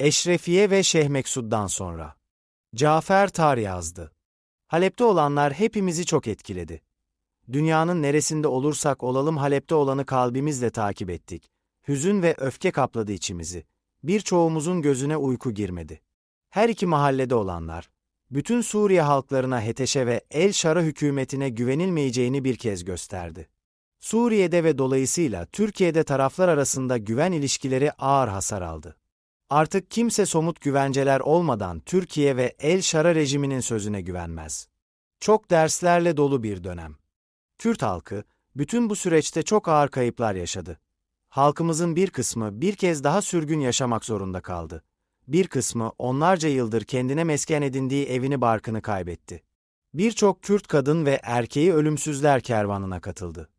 Eşrefiye ve Şeyh Meksud'dan sonra. Cafer Tar yazdı. Halep'te olanlar hepimizi çok etkiledi. Dünyanın neresinde olursak olalım Halep'te olanı kalbimizle takip ettik. Hüzün ve öfke kapladı içimizi. Birçoğumuzun gözüne uyku girmedi. Her iki mahallede olanlar, bütün Suriye halklarına HETEŞ'e ve El Şara hükümetine güvenilmeyeceğini bir kez gösterdi. Suriye'de ve dolayısıyla Türkiye'de taraflar arasında güven ilişkileri ağır hasar aldı. Artık kimse somut güvenceler olmadan Türkiye ve El Şara rejiminin sözüne güvenmez. Çok derslerle dolu bir dönem. Kürt halkı, bütün bu süreçte çok ağır kayıplar yaşadı. Halkımızın bir kısmı bir kez daha sürgün yaşamak zorunda kaldı. Bir kısmı onlarca yıldır kendine mesken edindiği evini barkını kaybetti. Birçok Kürt kadın ve erkeği ölümsüzler kervanına katıldı.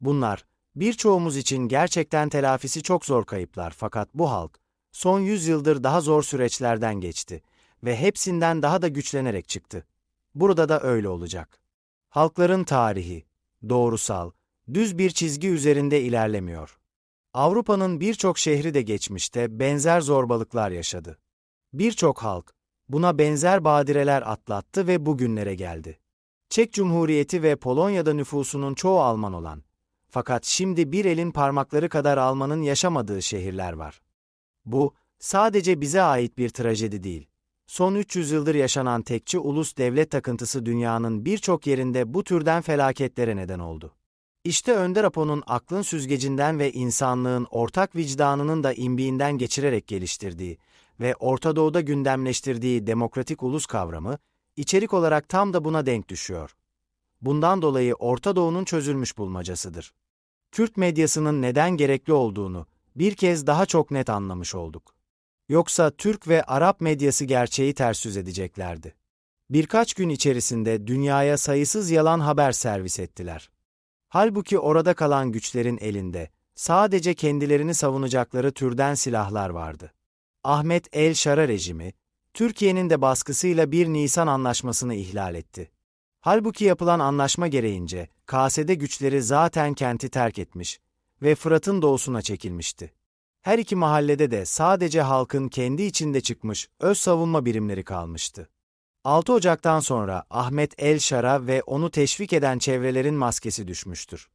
Bunlar, birçoğumuz için gerçekten telafisi çok zor kayıplar fakat bu halk, son yüzyıldır daha zor süreçlerden geçti ve hepsinden daha da güçlenerek çıktı. Burada da öyle olacak. Halkların tarihi, doğrusal, düz bir çizgi üzerinde ilerlemiyor. Avrupa'nın birçok şehri de geçmişte benzer zorbalıklar yaşadı. Birçok halk buna benzer badireler atlattı ve bugünlere geldi. Çek Cumhuriyeti ve Polonya'da nüfusunun çoğu Alman olan, fakat şimdi bir elin parmakları kadar Almanın yaşamadığı şehirler var. Bu, sadece bize ait bir trajedi değil. Son 300 yıldır yaşanan tekçi ulus devlet takıntısı dünyanın birçok yerinde bu türden felaketlere neden oldu. İşte Önder Apo'nun aklın süzgecinden ve insanlığın ortak vicdanının da imbiğinden geçirerek geliştirdiği ve Orta Doğu'da gündemleştirdiği demokratik ulus kavramı, içerik olarak tam da buna denk düşüyor. Bundan dolayı Orta Doğu'nun çözülmüş bulmacasıdır. Kürt medyasının neden gerekli olduğunu bir kez daha çok net anlamış olduk. Yoksa Türk ve Arap medyası gerçeği ters yüz edeceklerdi. Birkaç gün içerisinde dünyaya sayısız yalan haber servis ettiler. Halbuki orada kalan güçlerin elinde sadece kendilerini savunacakları türden silahlar vardı. Ahmet El Şara rejimi, Türkiye'nin de baskısıyla 1 Nisan anlaşmasını ihlal etti. Halbuki yapılan anlaşma gereğince kasede güçleri zaten kenti terk etmiş ve Fırat'ın doğusuna çekilmişti. Her iki mahallede de sadece halkın kendi içinde çıkmış öz savunma birimleri kalmıştı. 6 Ocak'tan sonra Ahmet El Şara ve onu teşvik eden çevrelerin maskesi düşmüştür.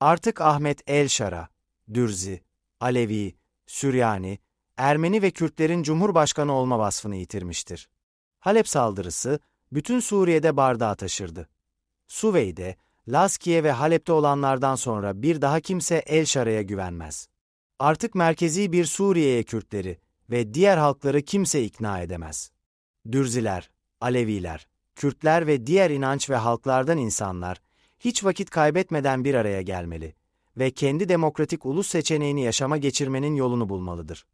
Artık Ahmet El Şara, Dürzi, Alevi, Süryani, Ermeni ve Kürtlerin Cumhurbaşkanı olma vasfını yitirmiştir. Halep saldırısı, bütün Suriye'de bardağı taşırdı. Suvey'de, Laskiye ve Halep'te olanlardan sonra bir daha kimse El Şara'ya güvenmez. Artık merkezi bir Suriye'ye Kürtleri ve diğer halkları kimse ikna edemez. Dürziler, Aleviler, Kürtler ve diğer inanç ve halklardan insanlar hiç vakit kaybetmeden bir araya gelmeli ve kendi demokratik ulus seçeneğini yaşama geçirmenin yolunu bulmalıdır.